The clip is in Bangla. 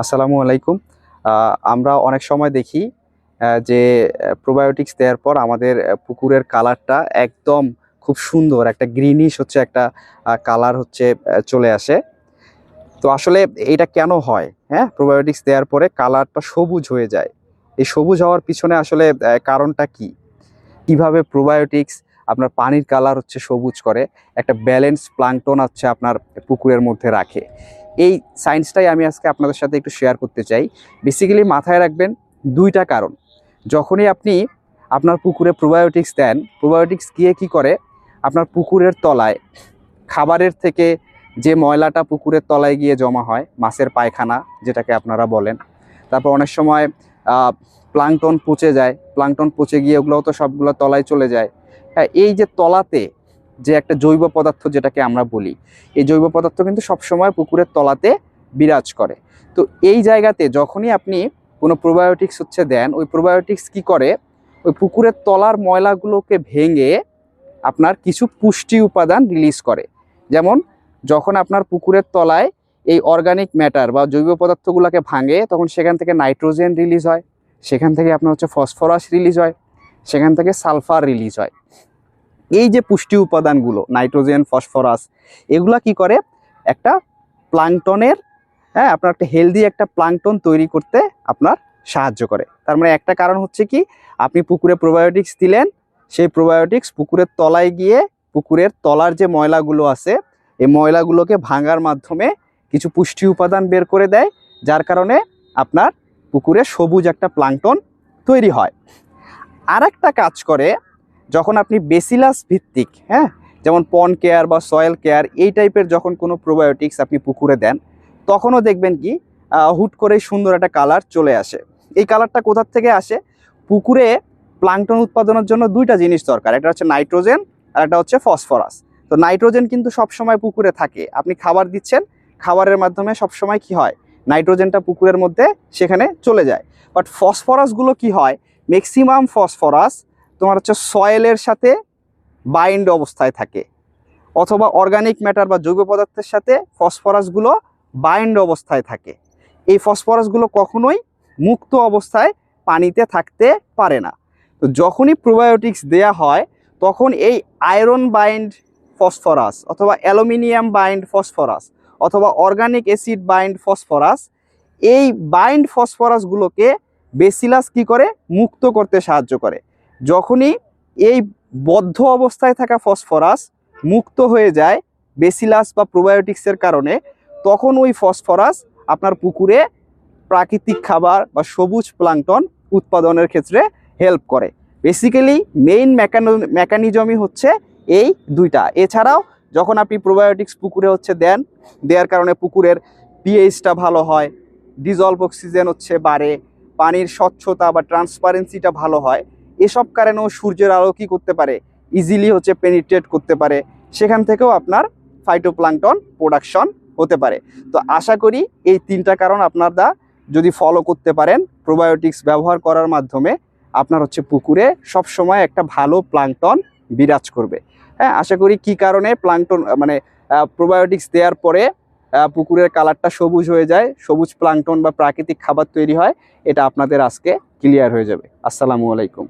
আসসালামু আলাইকুম। আমরা অনেক সময় দেখি যে প্রোবায়োটিক্স দেওয়ার পর আমাদের পুকুরের কালারটা একদম খুব সুন্দর, একটা গ্রিনিশ হচ্ছে, একটা কালার হচ্ছে চলে আসে। তো আসলে এটা কেন হয়? হ্যাঁ প্রোবায়োটিক্স দেওয়ার পরে কালারটা সবুজ হয়ে যায়। এই সবুজ হওয়ার পিছনে আসলে কারণটা কি? কীভাবে প্রোবায়োটিক্স আপনার পানির কালার হচ্ছে সবুজ করে, একটা ব্যালেন্স প্লাংটন হচ্ছে আপনার পুকুরের মধ্যে রাখে। এই সায়েন্সটাই আমি আজকে আপনাদের সাথে একটু শেয়ার করতে চাই। বেসিক্যালি মাথায় রাখবেন দুইটা কারণ। যখনই আপনি আপনার পুকুরে প্রোবায়োটিক্স দেন প্রোবায়োটিক্স গিয়ে কি করে? আপনার পুকুরের তলায়, খাবারের থেকে যে ময়লাটা পুকুরের তলায় গিয়ে জমা হয়, মাছের পায়খানা যেটাকে আপনারা বলেন। তারপর অনেক সময় প্লাংটন পচে যায়। প্লাংটন পচে গিয়ে ওগুলোও তো সবগুলো তলায় চলে যায়। হ্যাঁ এই যে তলাতে যে একটা জৈব পদার্থ যেটাকে আমরা বলি। এই জৈব পদার্থ কিন্তু সবসময় পুকুরের তলাতে বিরাজ করে। তো এই জায়গাতে যখনই আপনি কোনো প্রোবায়োটিক্স হচ্ছে দেন, ওই প্রোবায়োটিক্স কি করে? ওই পুকুরের তলার ময়লাগুলোকে ভেঙে আপনার কিছু পুষ্টি উপাদান রিলিজ করে। যেমন যখন আপনার পুকুরের তলায় এই অর্গানিক ম্যাটার বা জৈব পদার্থগুলোকে ভাঙে, তখন সেখান থেকে নাইট্রোজেন রিলিজ হয়। সেখান থেকে আপনার হচ্ছে ফসফরাস রিলিজ হয়। সেখান থেকে সালফার রিলিজ হয়। এই যে পুষ্টি উপাদানগুলো, নাইট্রোজেন, ফসফরাস, এগুলা কি করে? একটা প্লাংটনের হ্যাঁ আপনার একটা হেলদি একটা প্লাংটন তৈরি করতে আপনার সাহায্য করে। তার মানে একটা কারণ হচ্ছে কি, আপনি পুকুরে প্রোবায়োটিক্স দিলেন, সেই প্রোবায়োটিক্স পুকুরের তলায় গিয়ে পুকুরের তলার যে ময়লাগুলো আছে, এই ময়লাগুলোকে ভাঙার মাধ্যমে কিছু পুষ্টি উপাদান বের করে দেয়, যার কারণে আপনার পুকুরে সবুজ একটা প্লাংটন তৈরি হয়। আর একটা কাজ করে যখন আপনি বেসিলাস ভিত্তিক হ্যাঁ? যেমন পন কেয়ার বা সয়েল কেয়ার, এই টাইপের যখন কোনো প্রোবায়োটিক্স আপনি পুকুরে দেন, তখনও দেখবেন কি হুট করেই সুন্দর একটা কালার চলে আসে। এই কালারটা কোথার থেকে আসে? পুকুরে প্লাংটন উৎপাদনের জন্য দুইটা জিনিস দরকার, একটা হচ্ছে নাইট্রোজেন আর একটা হচ্ছে ফসফরাস। তো নাইট্রোজেন কিন্তু সবসময় পুকুরে থাকে। আপনি খাবার দিচ্ছেন, খাবারের মাধ্যমে সবসময় কি হয়? নাইট্রোজেনটা পুকুরের মধ্যে সেখানে চলে যায়। বাট ফসফরাসগুলো কি হয়? ম্যাক্সিমাম ফসফরাস তোমার হচ্ছে সয়েলের সাথে বাইন্ড অবস্থায় থাকে। অথবা অর্গানিক ম্যাটার বা জৈব পদার্থের সাথে ফসফরাসগুলো বাইন্ড অবস্থায় থাকে। এই ফসফরাসগুলো কখনোই মুক্ত অবস্থায় পানিতে থাকতে পারে না। তো যখনই প্রোবায়োটিক্স দেয়া হয়, তখন এই আয়রন বাইন্ড ফসফরাস অথবা অ্যালুমিনিয়াম বাইন্ড ফসফরাস অথবা অর্গানিক অ্যাসিড বাইন্ড ফসফরাস, এই বাইন্ড ফসফরাসগুলোকে বেসিলাস কি করে? মুক্ত করতে সাহায্য করে। যখনই এই বদ্ধ অবস্থায় থাকা ফসফরাস মুক্ত হয়ে যায় বেসিলাস বা প্রোবায়োটিক্সের কারণে, তখন ওই ফসফরাস আপনার পুকুরে প্রাকৃতিক খাবার বা সবুজ প্লাংটন উৎপাদনের ক্ষেত্রে হেল্প করে। বেসিক্যালি মেইন মেকানো মেকানিজমই হচ্ছে এই দুইটা। এছাড়াও, যখন আপনি প্রোবায়োটিক্স পুকুরে হচ্ছে দেন, দেওয়ার কারণে পুকুরের পিএইচটা ভালো হয় ডিজলভ অক্সিজেন হচ্ছে বাড়ে, পানির স্বচ্ছতা বা ট্রান্সপারেন্সিটা ভালো হয় এসব কারণেও সূর্যের আলো কি করতে পারে? ইজিলি হচ্ছে পেনিট্রেট করতে পারে। সেখান থেকেও আপনার ফাইটোপ্লাংটন প্রোডাকশন হতে পারে। তো আশা করি এই তিনটা কারণ আপনারা যদি ফলো করতে পারেন প্রোবায়োটিক্স ব্যবহার করার মাধ্যমে আপনার হচ্ছে পুকুরে সব সময় একটা ভালো প্লাংটন বিরাজ করবে। হ্যাঁ আশা করি কি কারণে প্লাংটন মানে প্রোবায়োটিক্স দেওয়ার পরে পুকুরের কালারটা সবুজ হয়ে যায়, সবুজ প্লাংটন বা প্রাকৃতিক খাবার তৈরি হয়, এটা আপনাদের আজকে ক্লিয়ার হয়ে যাবে। আসসালামু আলাইকুম।